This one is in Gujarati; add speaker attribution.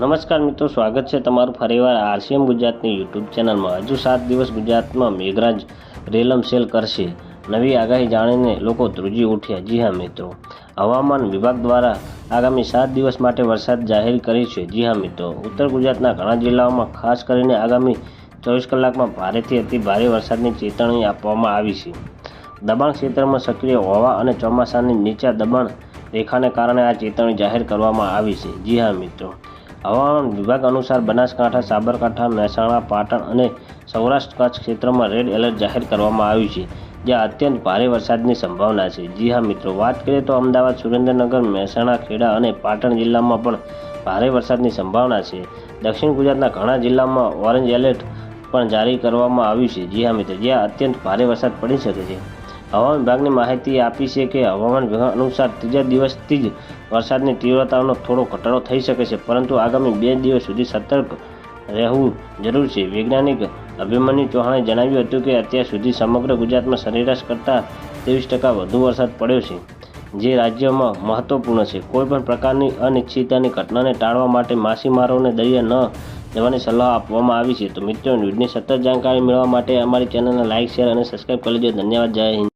Speaker 1: નમસ્કાર મિત્રો, સ્વાગત છે તમારું ફરીવાર આરસીએમ ગુજરાતની યુટ્યુબ ચેનલમાં. હજુ સાત દિવસ ગુજરાતમાં મેઘરાજ રેલમ સેલ કરશે. નવી આગાહી જાણીને લોકો ધ્રુજી ઉઠ્યા. જી હા મિત્રો. હવામાન વિભાગ દ્વારા આગામી સાત દિવસ માટે વરસાદ જાહેર કરી છે. જી હા મિત્રો. ઉત્તર ગુજરાતના ઘણા જિલ્લાઓમાં, ખાસ કરીને આગામી ચોવીસ કલાકમાં ભારેથી અતિ ભારે વરસાદની ચેતવણી આપવામાં આવી છે. દબાણ ક્ષેત્રમાં સક્રિય હોવા અને ચોમાસાની નીચા દબાણ રેખાને કારણે આ ચેતવણી જાહેર કરવામાં આવી છે. જી હા મિત્રો. હવામાન વિભાગ અનુસાર બનાસકાંઠા, સાબરકાંઠા, મહેસાણા, પાટણ અને સૌરાષ્ટ્ર કચ્છ ક્ષેત્રમાં રેડ એલર્ટ જાહેર કરવામાં આવ્યું છે, જ્યાં અત્યંત ભારે વરસાદની સંભાવના છે. જી હા, મિત્રો, વાત કરીએ તો અમદાવાદ, સુરેન્દ્રનગર, મહેસાણા, ખેડા અને પાટણ જિલ્લામાં પણ ભારે વરસાદની સંભાવના છે. દક્ષિણ ગુજરાતના ઘણા જિલ્લામાં ઓરેન્જ એલર્ટ પણ જારી કરવામાં આવ્યું છે. જી હા, મિત્રો, જ્યાં અત્યંત ભારે વરસાદ પડી શકે છે. હવામાન વિભાગની માહિતી આપી છે કે હવામાન વિભાગ અનુસાર ત્રીજા દિવસથી જ વરસાદની તીવ્રતાનો થોડો ઘટાડો થઈ શકે છે, પરંતુ આગામી બે દિવસ સુધી સતર્ક રહેવું જરૂર છે. વૈજ્ઞાનિક અભિમન્યુ ચૌહાણે જણાવ્યું હતું કે, અત્યાર સુધી સમગ્ર ગુજરાતમાં સરેરાશ કરતાં ત્રેવીસ ટકા વધુ વરસાદ પડ્યો છે, જે રાજ્યમાં મહત્વપૂર્ણ છે. કોઈપણ પ્રકારની અનિશ્ચિતતાની ઘટનાને ટાળવા માટે માછીમારોને દરિયા ન જવાની સલાહ આપવામાં આવી છે. તો મિત્રો, ન્યૂઝની સતત જાણકારી મેળવવા માટે અમારી ચેનલને લાઇક શેર અને સબસ્ક્રાઈબ કરી લેજો ધન્યવાદ. જય હિન્દ.